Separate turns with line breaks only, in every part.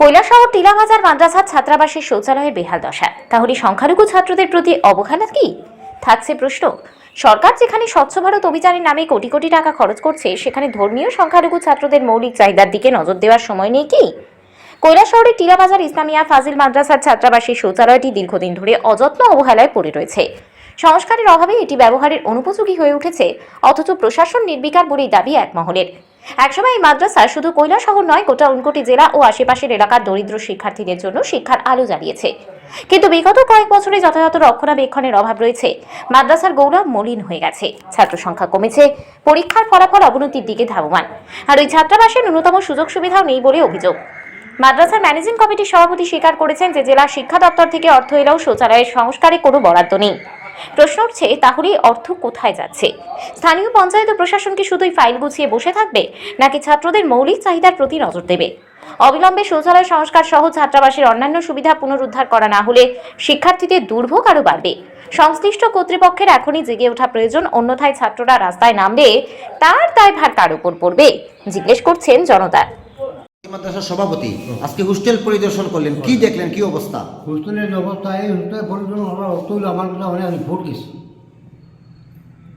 কৈলাসহর টিলাবাজার মাদ্রাসার ছাত্রাবাসের শৌচালয়ের বেহাল দশা। তাহলে সংখ্যালঘু ছাত্রদের প্রতি অবহেলা কি? থাকছে প্রশ্ন। সরকার যেখানে স্বচ্ছ ভারত অভিযানের নামে কোটি কোটি টাকা খরচ করছে, সেখানে ধর্মীয় সংখ্যালঘু ছাত্রদের মৌলিক চাহিদার দিকে নজর দেওয়ার সময় নেই কি? কৈলাসহরের টিলাবাজার ইসলামিয়া, ফাজিল মাদ্রাসার ছাত্রাবাসের শৌচালয়টি দীর্ঘদিন ধরে অযত্ন অবহেলায় পড়ে রয়েছে। সংস্কারের অভাবে এটি ব্যবহারের অনুপযোগী হয়ে উঠেছে, অথচ প্রশাসন নির্বিকার বলেই দাবি এক মহলের। একসময় এই মাদ্রাসা শুধু কৈলা শহর নয়, গোটা উনকোটি জেলা ও আশেপাশের এলাকার দরিদ্র শিক্ষার্থীদের জন্য শিক্ষার আলো জ্বালিয়েছে কিন্তু বিগত কয়েক বছরে যথাযথ রক্ষণাবেক্ষণের অভাব রয়েছে। মাদ্রাসার গৌরব মলিন হয়ে গেছে। ছাত্র সংখ্যা কমেছে। পরীক্ষার ফলাফল অবনতির দিকে ধাবমান। আর ওই ছাত্রাবাসে ন্যূনতম সুযোগ সুবিধাও নেই বলে অভিযোগ। মাদ্রাসার ম্যানেজিং কমিটির সভাপতি স্বীকার করেছেন যে জেলা শিক্ষা দপ্তর থেকে অর্থ এলেও শৌচালয়ের সংস্কারে কোনো বরাদ্দ নেই। প্রশ্ন উঠছে, তাহলে অর্থ কোথায় যাচ্ছে? স্থানীয় পঞ্চায়েত ও প্রশাসন কি শুধুই ফাইল গুছিয়ে বসে থাকবে, নাকি ছাত্রদের মৌলিক চাহিদার প্রতি নজর দেবে? অবিলম্বে শৌচালয় সংস্কার সহ ছাত্রাবাসের অন্যান্য সুবিধা পুনরুদ্ধার করা না হলে শিক্ষার্থীদের দুর্ভোগ আরও বাড়বে। সংশ্লিষ্ট কর্তৃপক্ষের এখনই জেগে ওঠা প্রয়োজন, অন্যথায় ছাত্ররা রাস্তায় নামলে তার দায়ভার কার উপর পড়বে? জিজ্ঞেস করছেন জনতা।
মাদ্রাসার সভাপতি। আজকে হোস্টেল পরিদর্শন করলেন। কি দেখলেন? কি অবস্থা?
হোস্টেলের যে অবস্থা এই হোস্টেলের পরিচালনা হওয়ার অর্থ হলো আমার কাছে অনেক রিপোর্ট গেছে।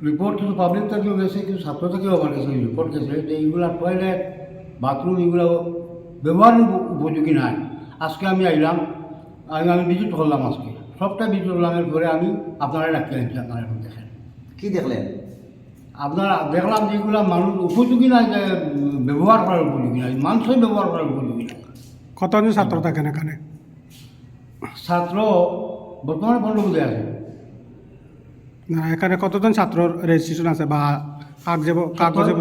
রিপোর্ট কিন্তু পাবলিক থেকেও গেছে কিন্তু ছাত্র থেকেও আমার কাছে রিপোর্ট গেছে যে এইগুলা টয়লেট বাথরুম এগুলো ব্যবহার উপযোগী নাই। আজকে আমি আইলাম আমি আমি ভিজিট করলাম আজকে। সবটা ভিজিট করলাম এর পরে আমি আপনারা ডাক্তার আপনারা এখন দেখেন।
কি দেখলেন?
আপনারা দেখলাম যে এগুলা মানুষ উপযোগী নাই যে ব্যবহার করার উপযোগী নাই মানুষই ব্যবহার করার উপযোগী নাই
কতজন ছাত্র থাকেন এখানে?
ছাত্র বর্তমানে পনেরো বুঝে আছে।
না, এখানে কতজন ছাত্র রেজিস্ট্রেশন আছে বা কাগজে কাগজে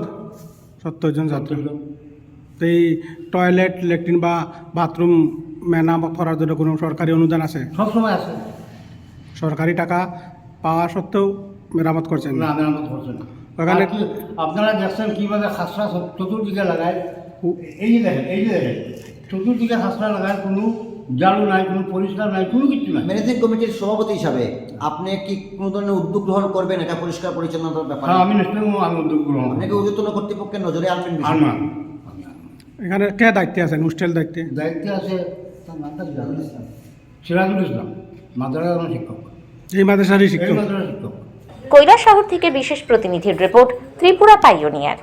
সত্তর জন ছাত্র? এই টয়লেট ল্যাট্রিন বা বাথরুম মেরামত করার জন্য কোনো সরকারি অনুদান আছে?
সবসময় আছে।
সরকারি টাকা পাওয়া সত্ত্বেও মেরামত করছেন?
না
না
মেরামত করছে না।
ওখানে
আপনারা দেখছেন কীভাবে খাসরা চতুর্দিকে লাগায়। এই যে দেখেন এই যে দেখেন চতুর্দিকে খাসরা লাগায় কোনো জালু নাই কোনো পরিষ্কার নাই কোনো কিছু নাই।
ম্যানেজিং কমিটির সভাপতি হিসাবে আপনি কি কোনো ধরনের উদ্যোগ গ্রহণ করবেন? এটা পরিষ্কার পরিচ্ছন্নতার ব্যাপারে
হ্যাঁ আমি নিশ্চয়ই আমি উদ্যোগ গ্রহণ।
আপনাকে উদ্যোতন কর্তৃপক্ষের নজরে আনবেন
আর
এখানে কে দায়িত্বে আছেন হোস্টেল দায়িত্বে?
দায়িত্বে আছে তার নামটা কি জানেন? সিরাজুল ইসলাম মাদ্রাসা শিক্ষক।
এই মাদ্রাসারই শিক্ষক।
মাদ্রাসা শিক্ষক।
কৈলাসহর থেকে বিশেষ প্রতিনিধির রিপোর্ট ত্রিপুরা পাইওনিয়ার।